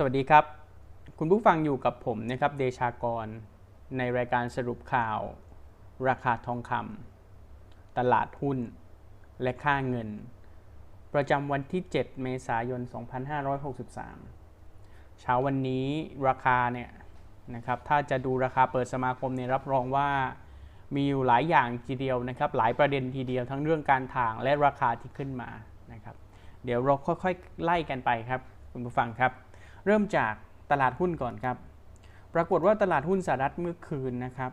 สวัสดีครับ คุณผู้ฟังอยู่กับผมนะครับเดชากร ในรายการสรุปข่าว ราคาทองคำตลาดหุ้น และค่าเงิน ประจำวันที่ 7 เมษายน 2563 เช้าวันนี้ราคาเนี่ยนะครับถ้าจะดูราคาเปิดสมาคมเนี่ยรับรองว่ามีอยู่หลายอย่างทีเดียวนะครับ หลายประเด็นทีเดียวทั้งเรื่องการทางและราคาที่ขึ้นมานะครับ เดี๋ยวเราค่อยๆไล่กันไปครับ คุณผู้ฟังครับ เริ่มจากตลาดหุ้นก่อนครับ ปรากฏว่าตลาดหุ้นสหรัฐเมื่อคืนนะครับ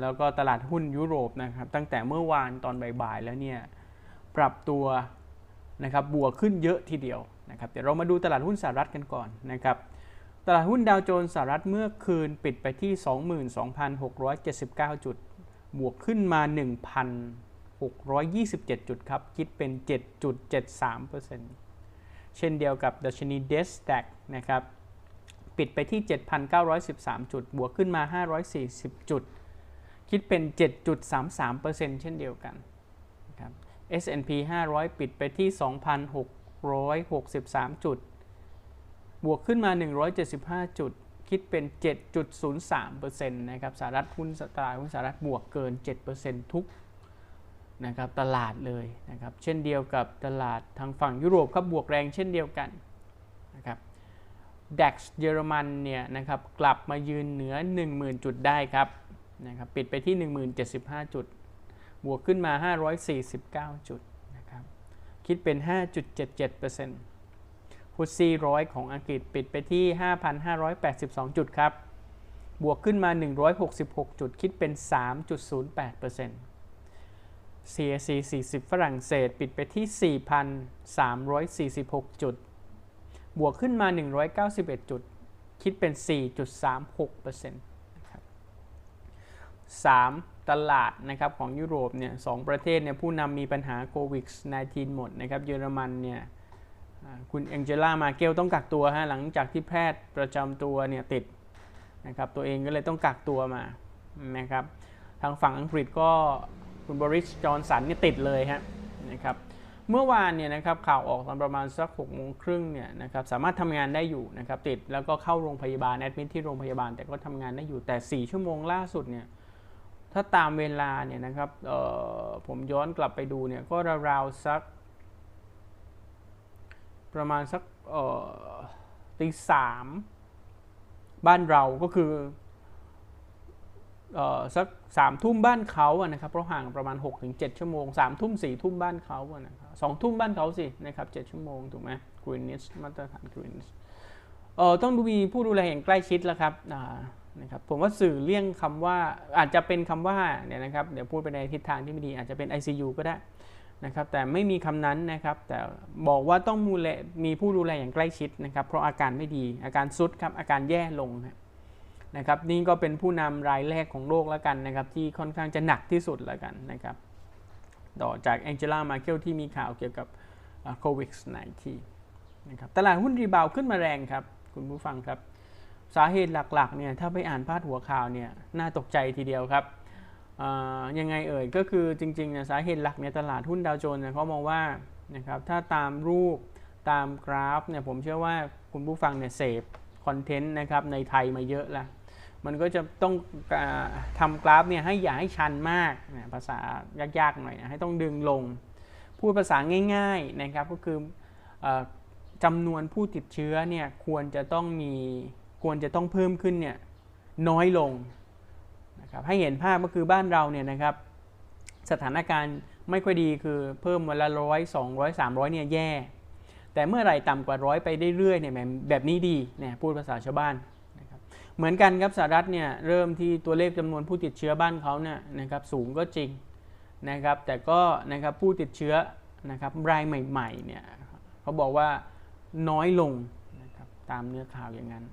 แล้วก็ตลาดหุ้นยุโรปนะครับ ตั้งแต่เมื่อวานตอนบ่ายๆแล้วเนี่ยปรับตัวนะครับบวกขึ้นเยอะทีเดียวนะครับเดี๋ยวเรามาดูตลาดหุ้นสหรัฐกันก่อนนะครับตลาดหุ้นดาวโจนส์สหรัฐเมื่อคืนปิดไปที่ 22,679 จุด บวกขึ้นมา 1,627 จุดครับ คิดเป็น 7.73%เเช่นเดียวกับดัชนีเดสแ a กนะครับปิดไปที่ 7,913 จุด บวกขึ้นมา 540 จุด คิดเป็น 7.33%เช่นเดียวกันนะครับ S&P 500 ปิดไปที่ 2,663 จุด บวกขึ้นมา 175 จุด คิดเป็น 7.03%นะครับสหรัฐหุ้นตลาดหุ้นสหรัฐบวกเกิน 7%ทุก นะครับตลาดเลยนะครับเช่นเดียวกับตลาดทางฝั่งยุโรปครับบวกแรงเช่นเดียวกันนะครับ DAX เยอรมันเนี่ยนะครับกลับมายืนเหนือ 10,000 จุดได้ครับนะครับปิดไปที่ 10,075 จุด บวกขึ้นมา 549 จุดนะครับคิดเป็น 5.77%ฟุตซีร้อยของอังกฤษปิดไปที่ 5,582 จุดครับบวกขึ้นมา 166 จุดคิดเป็น 3.08% CAC 40 ฝรั่งเศสปิดไปที่ 4,346 จุด บวกขึ้นมา 191 จุด คิดเป็น 4.36%นะครับ3ตลาดนะครับของยุโรปเนี่ยสประเทศเนี่ยผู้นำมีปัญหาโควิด -19 หมดนะครับเยอรมันเนี่ยคุณแองเจล่ามาเกลต้องกักตัวฮะหลังจากที่แพทย์ประจำตัวเนี่ยติดนะครับตัวเองก็เลยต้องกักตัวมานะครับทางฝั่งอังกฤษก็ คุณบริสจอนสันนี่ติดเลยฮะนะครับเมื่อวานเนี่ยนะครับข่าวออกตอนประมาณสักหกโมงครึ่งเนี่ยนะครับสามารถทำงานได้อยู่นะครับติดแล้วก็เข้าโรงพยาบาลแอดมิทที่โรงพยาบาลแต่ก็ทำงานได้อยู่แต่ 4 ชั่วโมงล่าสุดเนี่ยถ้าตามเวลาเนี่ยนะครับผมย้อนกลับไปดูเนี่ยก็ราวๆสัก ประมาณสักตีสามบ้านเราก็คือ สักสามทุ่มบ้านเขาอะนะครับเพราะห่างประมาณ 6-7 ชั่วโมงสามทุ่มสี่ทุ่มบ้านเขาอะนะครับสองทุ่มบ้านเขาสินะครับเจ็ดชั่วโมงถูกไหมกรีนิชมาตรฐานกรีนิชเอ่อต้องดูมีผู้ดูแลอย่างใกล้ชิดแล้วครับนะครับผมว่าสื่อเลี่ยงคำว่าอาจจะเป็นคำว่าเนี่ยนะครับเดี๋ยวพูดไปในทิศทางที่ไม่ดีอาจจะเป็น ICU ก็ได้นะครับแต่ไม่มีคำนั้นนะครับแต่บอกว่าต้องมูลมีผู้ดูแลอย่างใกล้ชิดนะครับเพราะอาการไม่ดีอาการซุดครับอาการแย่ลงครับ นะครับนี่ก็เป็นผู้นำรายแรกของโลกแล้วกันนะครับที่ค่อนข้างจะหนักที่สุดแล้วกันนะครับต่อจากแองเจล่ามาเคิลที่มีข่าวเกี่ยวกับโควิด -19 นะครับตลาดหุ้นรีบาวขึ้นมาแรงครับ คุณผู้ฟังครับ สาเหตุหลักๆเนี่ยถ้าไปอ่านพาดหัวข่าวเนี่ยน่าตกใจทีเดียวครับยังไงเอ่ยก็คือจริงๆเนี่ยสาเหตุหลักในตลาดหุ้นดาวโจนส์เขามองว่านะครับถ้าตามรูปตามกราฟเนี่ยผมเชื่อว่าคุณผู้ฟังเนี่ยเสพคอนเทนต์นะครับในไทยมาเยอะแล้ว มันก็จะต้องทำกราฟเนี่ยให้อย่าให้ชันมากนะภาษายากๆหน่อยนะให้ต้องดึงลง พูดภาษาง่ายๆนะครับก็คือจำนวนผู้ติดเชื้อเนี่ยควรจะต้องมีควรจะต้องเพิ่มขึ้นเนี่ยน้อยลงนะครับให้เห็นภาพก็คือบ้านเราเนี่ยนะครับสถานการณ์ไม่ค่อยดีคือเพิ่มวันละร้อยสองร้อยสามร้อยเนี่ยแย่ แต่เมื่อไหร่ต่ำกว่าร้อยไปเรื่อยๆเนี่ยแบบนี้ดีเนี่ยพูดภาษาชาวบ้าน เหมือนกันครับสหรัฐเนี่ยเริ่มที่ตัวเลขจำนวนผู้ติดเชื้อบ้านเขาเนี่ยนะครับสูงก็จริงนะครับแต่ก็นะครับผู้ติดเชื้อนะครับรายใหม่ๆเนี่ยเขาบอกว่าน้อยลงนะครับตามเนื้อข่าวอย่างนั้น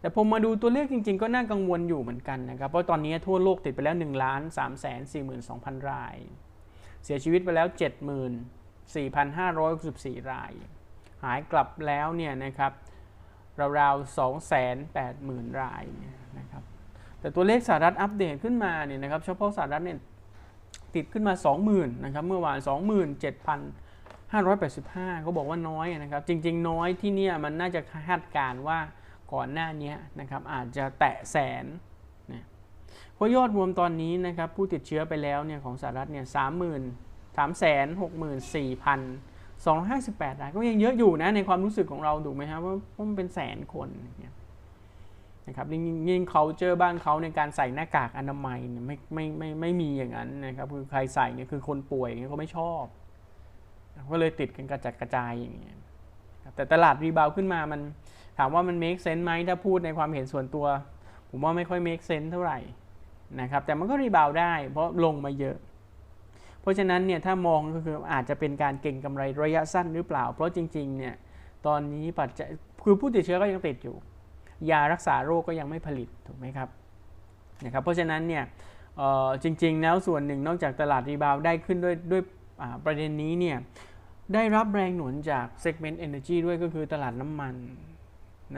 แต่ผมมาดูตัวเลขจริง ๆ ก็น่ากังวลอยู่เหมือนกันนะครับเพราะตอนนี้ทั่วโลกติดไปแล้ว1ล้าน3 4 2 0 0 0 ราย เสียชีวิตไปแล้ว 74,564 ราย หายกลับแล้วเนี่ยนะครับ ราวๆ 280,000 รายนะครับ แต่ตัวเลขสหรัฐอัปเดตขึ้นมาเนี่ยนะครับเฉพาะสหรัฐเนี่ยติดขึ้นมา 20,000นะครับเมื่อวาน 27,585เขาบอกว่าน้อยนะครับ จริง ๆ น้อยที่เนี่ยมันน่าจะคาดการณ์ว่าก่อนหน้านี้นะครับอาจจะแตะแสนนะเพราะยอดรวมตอนนี้นะครับผู้ติดเชื้อไปแล้วเนี่ยของสหรัฐเนี่ยสามหมื่นสามแสนหกหมื่นสี่พัน สองห้าสิบแปดรายก็ยังเยอะอยู่นะในความรู้สึกของเราถูกไหมครับว่ามันเป็นแสนคนนะครับยิ่งเขาเจอบ้านเขาในการใส่หน้ากากอนามัยเนี่ยไม่ไม่ไม่ไม่มีอย่างนั้นนะครับคือใครใส่เนี่ยคือคนป่วยเนี่ยเขาไม่ชอบก็เลยติดกันกระจัดกระจายอย่างเงี้ยแต่ตลาดรีบาวขึ้นมามันถามว่ามัน make sense ไหมถ้าพูดในความเห็นส่วนตัว ผมว่าไม่ค่อย make sense เท่าไหร่นะครับแต่มันก็รีบาวได้เพราะลงมาเยอะ เพราะฉะนั้นเนี่ยถ้ามองก็คืออาจจะเป็นการเก่งกำไรระยะสั้นหรือเปล่า เพราะจริงๆเนี่ยตอนนี้ปัจจัยคือผู้ติดเชื้อก็ยังติดอยู่ ยารักษาโรคก็ยังไม่ผลิตถูกไหมครับนะครับเพราะฉะนั้นเนี่ยจริงๆแล้วส่วนหนึ่งนอกจากตลาดรีบาวได้ขึ้นด้วยด้วยประเด็นนี้เนี่ยได้รับแรงหนุนจาก segment energy ด้วยก็คือตลาดน้ำมัน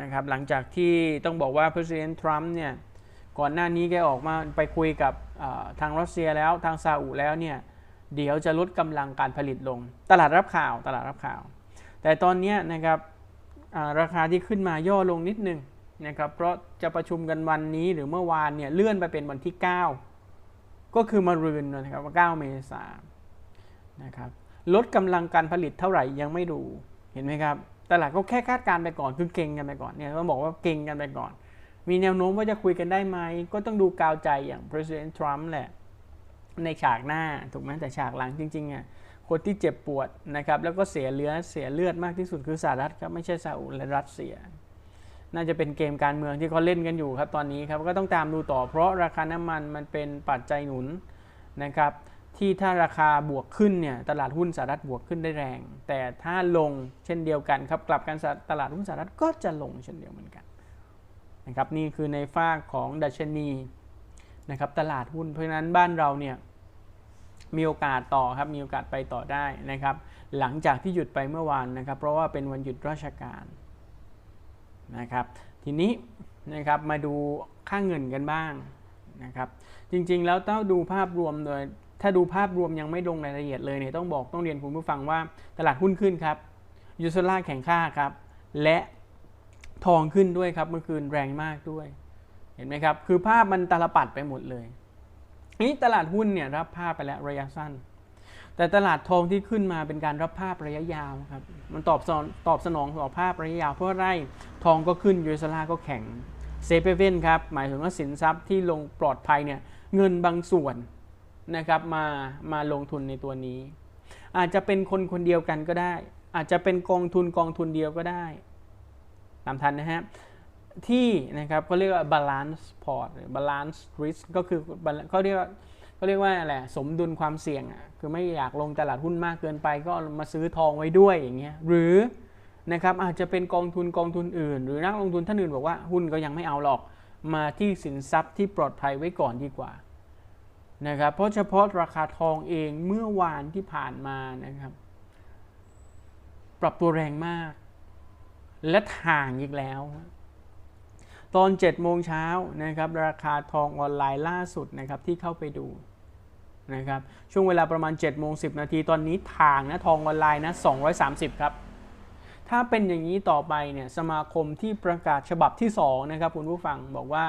นะครับหลังจากที่ต้องบอกว่า President Trump เนี่ยก่อนหน้านี้แกออกมาไปคุยกับทางรัสเซียแล้วทางซาอุแล้วเนี่ย เดี๋ยวจะลดกำลังการผลิตลง ตลาดรับข่าวตลาดรับข่าว แต่ตอนนี้นะครับราคาที่ขึ้นมาย่อลงนิดนึงนะครับเพราะจะประชุมกันวันนี้หรือเมื่อวานเนี่ยเลื่อนไปเป็นวันที่ 9 ก็คือมารืนนะครับว่า9เมษายนนะครับลดกำลังการผลิตเท่าไหร่ยังไม่ดูเห็นไหมครับตลาดก็แค่คาดการไปก่อนคือเก่งกันไปก่อนเนี่ยต้องบอกว่าเก่งกันไปก่อน มีแนวโน้มว่าจะคุยกันได้ไหมก็ต้องดูกาวใจอย่าง President Trump แหละ ในฉากหน้าถูกไหมแต่ฉากหลังจริงๆอะคนที่เจ็บปวดนะครับแล้วก็เสียเลือดเสียเลือดมากที่สุดคือสหรัฐครับไม่ใช่ซาอุและรัสเซีย น่าจะเป็นเกมการเมืองที่เขาเล่นกันอยู่ครับตอนนี้ครับก็ต้องตามดูต่อเพราะราคาน้ำมันมันเป็นปัจจัยหนุนนะครับที่ถ้าราคาบวกขึ้นเนี่ยตลาดหุ้นสหรัฐบวกขึ้นได้แรง แต่ถ้าลงเช่นเดียวกันครับกลับกันตลาดหุ้นสหรัฐก็จะลงเช่นเดียวกันนะครับนี่คือในฝ้าของดัชนี นะครับตลาดหุ้นเพราะฉะนั้นบ้านเราเนี่ยมีโอกาสต่อครับมีโอกาสไปต่อได้นะครับ หลังจากที่หยุดไปเมื่อวานนะครับ เพราะว่าเป็นวันหยุดราชการนะครับ ทีนี้นะครับมาดูค่าเงินกันบ้างนะครับ จริงๆแล้วต้องดูภาพรวมโดยถ้าดูภาพรวมยังไม่ลงรายละเอียดเลยเนี่ยต้องบอกต้องเรียนคุณผู้ฟังว่าตลาดหุ้นขึ้นครับยูโซล่าแข่งค่าครับ และทองขึ้นด้วยครับเมื่อคืนแรงมากด้วย ห็นไหมครับ คือภาพมันตลปัดไปหมดเลยนี้ตลาดหุ้นเนี่ยรับภาพไปแล้วระยะสั้น แต่ตลาดทองที่ขึ้นมาเป็นการรับภาพระยะยาวครับ มันตอบสนตอบสนองต่อภาพระยะยาว เพราะไรทองก็ขึ้นยูเอสลาก็แข็งเซฟเว่นครับ หมายถึงว่าสินทรัพย์ที่ลงปลอดภัยเนี่ยเงินบางส่วนนะครับมามาลงทุนในตัวนี้ อาจจะเป็นคนคนเดียวกันก็ได้ อาจจะเป็นกองทุนกองทุนเดียวก็ได้ตามทันนะฮะ ที่นะครับเขาเรียกว่า balance port หรือ balance risk ก็คือเขาเรียกว่าเขาเรียกว่าอะไรสมดุลความเสี่ยงอะคือไม่อยากลงตลาดหุ้นมากเกินไปก็มาซื้อทองไว้ด้วยอย่างเงี้ยหรือนะครับอาจจะเป็นกองทุนกองทุนอื่น หรือนักลงทุนท่านอื่นบอกว่าหุ้นก็ยังไม่เอาหรอกมาที่สินทรัพย์ที่ปลอดภัยไว้ก่อนดีกว่านะครับเพราะเฉพาะราคาทองเองเมื่อวานที่ผ่านมานะครับ ปรับตัวแรงมาก และถ่างอีกแล้ว ตอน7โมงเช้านะครับราคาทองออนไลน์ล่าสุดนะครับที่เข้าไปดูนะครับช่วงเวลาประมาณ7โมง10 นาทีตอนนี้ถ่างนะทองออนไลน์นะ230 ครับ ถ้าเป็นอย่างนี้ต่อไปเนี่ยสมาคมที่ประกาศฉบับที่2นะครับคุณผู้ฟังบอกว่า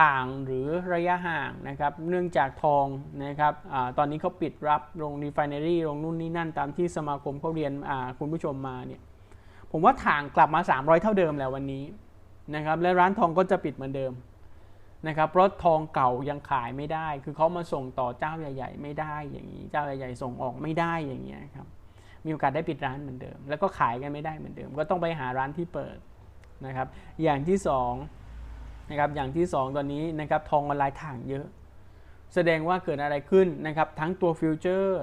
ทางหรือระยะห่างนะครับเนื่องจากทองนะครับอตอนนี้เขาปิดรับโรงรีไฟเนอรี่โรงนู่นนี่นั่นตามที่สมาคมเขาเรียนคุณผู้ชมมาเนี่ยผมว่าทางกลับมา 300 เท่าเดิมแล้ววันนี้ นะครับและร้านทองก็จะปิดเหมือนเดิมนะครับเพราะทองเก่ายังขายไม่ได้ คือเขามาส่งต่อเจ้าใหญ่ ๆ ไม่ได้อย่างนี้เจ้าใหญ่ๆส่งออกไม่ได้อย่างเงี้ยครับมีโอกาสได้ปิดร้านเหมือนเดิม แล้วก็ขายกันไม่ได้เหมือนเดิม ก็ต้องไปหาร้านที่เปิดนะครับอย่างที่2นะครับอย่างที่ 2 ตอนนี้นะครับทองออนไลน์ถ่างเยอะ แสดงว่าเกิดอะไรขึ้นนะครับทั้งตัวฟิวเจอร์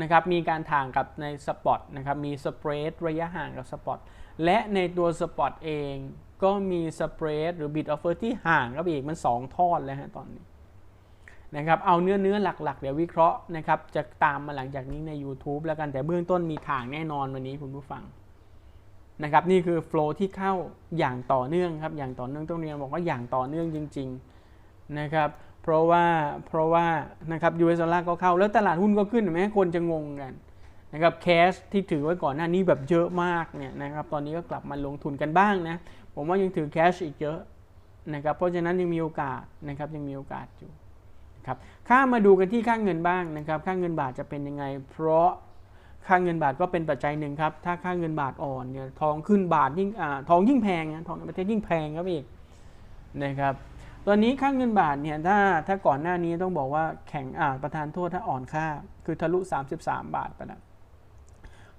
นะครับมีการถ่างกับในสปอตนะครับมีสเปรดระยะห่างกับสปอตและในตัวสปอตเอง ก็มีสเปรดหรือบิดออฟเฟอร์ที่ห่างกับอีกมัน 2 ทอดแล้วฮะตอนนี้นะครับเอาเนื้อเนื้อหลักๆ เดี๋ยววิเคราะห์นะครับจะตามมาหลังจากนี้ใน YouTube แล้วกันแต่เบื้องต้นมีถ่างแน่นอนวันนี้คุณผู้ฟังนะครับนี่คือโฟล์ที่เข้าอย่างต่อเนื่องครับอย่างต่อเนื่องต้องเรียนบอกว่าอย่างต่อเนื่องจริงๆนะครับเพราะว่าเพราะว่านะครับยูเอสดอลลาร์ก็เข้าแล้วตลาดหุ้นก็ขึ้นเห็นไหมคนจะงงกันนะครับแคชที่ถือไว้ก่อนหน้านี้แบบเยอะมากเนี่ยนะครับตอนนี้ก็กลับมาลงทุนกันบ้างนะ ผมว่ายังถือแคชอีกเยอะนะครับ เพราะฉะนั้นยังมีโอกาสนะครับยังมีโอกาสอยู่นะครับข้ามาดูกันที่ค่าเงินบ้างนะครับ ค่าเงินบาทจะเป็นยังไง เพราะค่าเงินบาทก็เป็นปัจจัยหนึ่งครับ ถ้าค่าเงินบาทอ่อนเนี่ยทองขึ้นบาทยิ่งอ่าทองยิ่งแพงนะทองในประเทศยิ่งแพงครับอีกนะครับตอนนี้ค่าเงินบาทเนี่ยถ้าถ้าก่อนหน้านี้ต้องบอกว่าแข็งอ่าประธานโทษถ้าอ่อนค่า คือทะลุ 33 บาทไปแล้ว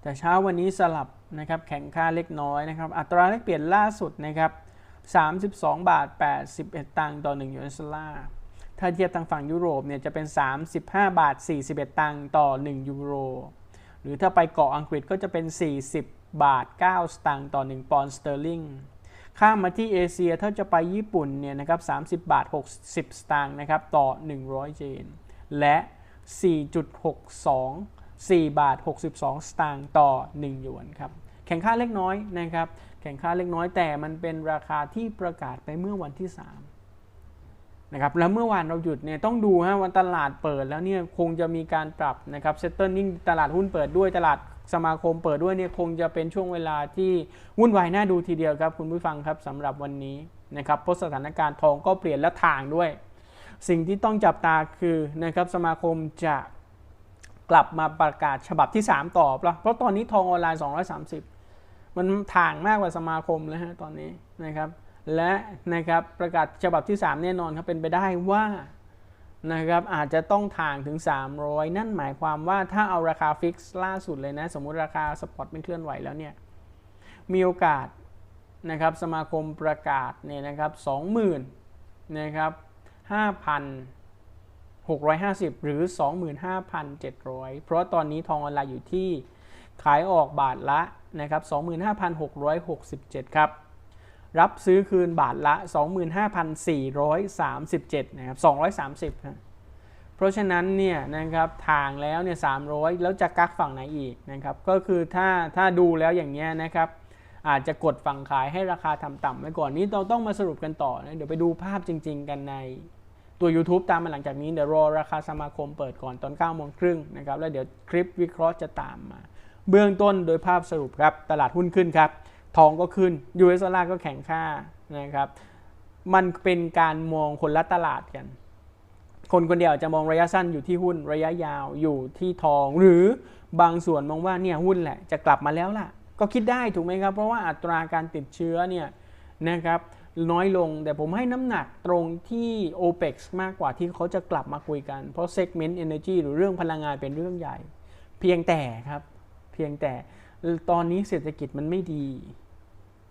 แต่เช้าวันนี้สลับ นะครับแข็งค่าเล็กน้อยนะครับอัตราแลกเปลี่ยนล่าสุดนะครับ32 บาท 81 ตังค์ต่อ1ยูเอสดอลลาร์ถ้าเทียบทางฝั่งยุโรปเนี่ยจะเป็น 35 บาท 41 ตังค์ต่อ 1 ยูโร หรือถ้าไปเกาะอังกฤษก็จะเป็น 40 บาท 9 สตางค์ต่อ 1 ปอนด์สเตอร์ลิงข้ามมาที่เอเชียถ้าจะไปญี่ปุ่นเนี่ยนะครับ30 บาท 60 สตางค์นะครับต่อ 100 เยน และ 4.62 4 บาท 62 สตางค์ต่อ 1 หยวนครับ ข่งค่าเล็กน้อยนะครับ แข่งค่าเล็กน้อยแต่มันเป็นราคาที่ประกาศไปเมื่อวันที่ 3 นะครับ แล้วเมื่อวานเราหยุดเนี่ยต้องดูฮะวันตลาดเปิดแล้วเนี่ยคงจะมีการปรับนะครับเซตเติลนิ่งตลาดหุ้นเปิดด้วยตลาดสมาคมเปิดด้วยเนี่ยคงจะเป็นช่วงเวลาที่วุ่นวายน่าดูทีเดียวครับคุณผู้ฟังครับสำหรับวันนี้นะครับเพราะสถานการณ์ทองก็เปลี่ยนและทางด้วย สิ่งที่ต้องจับตาคือนะครับสมาคมจะกลับมาประกาศฉบับที่ 3 ต่อปะเพราะตอนนี้ทองออนไลน์ 230 มันถ่างมากกว่าสมาคมเลยฮะตอนนี้นะครับ และนะครับประกาศฉบับที่ 3 แน่นอนครับเป็นไปได้ว่านะครับอาจจะต้องถ่างถึง 300 นั่นหมายความว่าถ้าเอาราคาฟิกซ์ล่าสุดเลยนะ สมมุติราคาสปอตไม่เคลื่อนไหวแล้วเนี่ย มีโอกาสนะครับสมาคมประกาศเนี่ยนะครับ20,000นะครับ5,650 หรือ 25,700 เพราะตอนนี้ทองออนไลน์อยู่ที่ ขายออกบาทละนะครับ25,667 ครับ รับซื้อคืนบาทละ 25,437 นะครับ 230ครับเพราะฉะนั้นเนี่ยนะครับทางแล้วเนี่ย300 แล้วจะกักฝั่งไหนอีกนะครับ ก็คือถ้าถ้าดูแล้วอย่างเงี้ยนะครับ อาจจะกดฝั่งขายให้ราคาทำต่ำไว้ก่อนนี้เราต้องมาสรุปกันต่อนะเดี๋ยวไปดูภาพจริง ๆ กันในตัว YouTube ตามมาหลังจากนี้ เดี๋ยวรอราคาสมาคมเปิดก่อนตอน9โมงครึ่งนะครับ แล้วเดี๋ยวคลิปวิเคราะห์จะตามมา เบื้องต้นโดยภาพสรุปครับ ตลาดหุ้นขึ้นครับ ทองก็ขึ้น US ดอลลาร์ก็แข็งค่านะครับ มันเป็นการมองคนละตลาดกัน คนคนเดียวจะมองระยะสั้นอยู่ที่หุ้น ระยะยาวอยู่ที่ทอง หรือบางส่วนมองว่าเนี่ยหุ้นแหละจะกลับมาแล้วล่ะ ก็คิดได้ถูกไหมครับ เพราะว่าอัตราการติดเชื้อเนี่ยนะครับน้อยลงแต่ผมให้น้ำหนักตรงที่ OPEX มากกว่าที่เขาจะกลับมาคุยกัน เพราะ segment energy หรือเรื่องพลังงานเป็นเรื่องใหญ่ เพียงแต่ครับ พียงแต่ตอนนี้เศรษฐกิจมันไม่ดี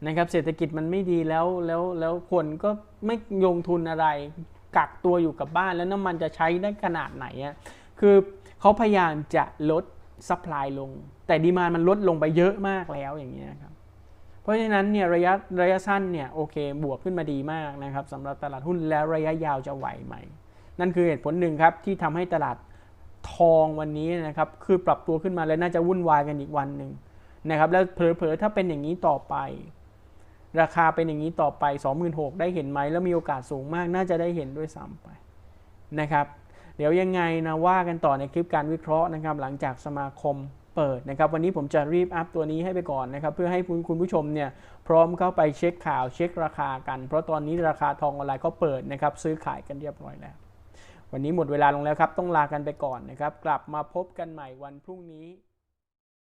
นะครับ เศรษฐกิจมันไม่ดีแล้วแล้วแล้วคนก็ไม่ลงทุนอะไร กักตัวอยู่กับบ้านแล้วน้ำมันจะใช้ได้ขนาดไหนอะคือเขาพยายามจะลดซัพพลายลง แต่ดีมานมันลดลงไปเยอะมากแล้วอย่างเงี้ยครับเพราะฉะนั้นเนี่ยระยะระยะสั้นเนี่ยโอเคบวกขึ้นมาดีมากนะครับสำหรับตลาดหุ้นแล้วระยะยาวจะไหวไหม นั่นคือเหตุผลหนึ่งครับที่ทำให้ตลาด ทองวันนี้นะครับคือปรับตัวขึ้นมาแล้วน่าจะวุ่นวายกันอีกวันหนึ่งนะครับแล้วเผลอๆถ้าเป็นอย่างนี้ต่อไป ราคาเป็นอย่างนี้ต่อไป 26,000ได้เห็นไหมแล้วมีโอกาสสูงมากน่าจะได้เห็นด้วยซ้ำไปนะครับ เดี๋ยวยังไงนะว่ากันต่อในคลิปการวิเคราะห์นะครับ หลังจากสมาคมเปิดนะครับ วันนี้ผมจะรีบอัพตัวนี้ให้ไปก่อนนะครับ เพื่อให้คุณผู้ชมเนี่ยพร้อมเข้าไปเช็คข่าวเช็คราคากัน เพราะตอนนี้ราคาทองออนไลน์ก็เปิดนะครับซื้อขายกันเรียบร้อยแล้ว วันนี้หมดเวลาลงแล้วครับ ต้องลากันไปก่อนนะครับ กลับมาพบกันใหม่วันพรุ่งนี้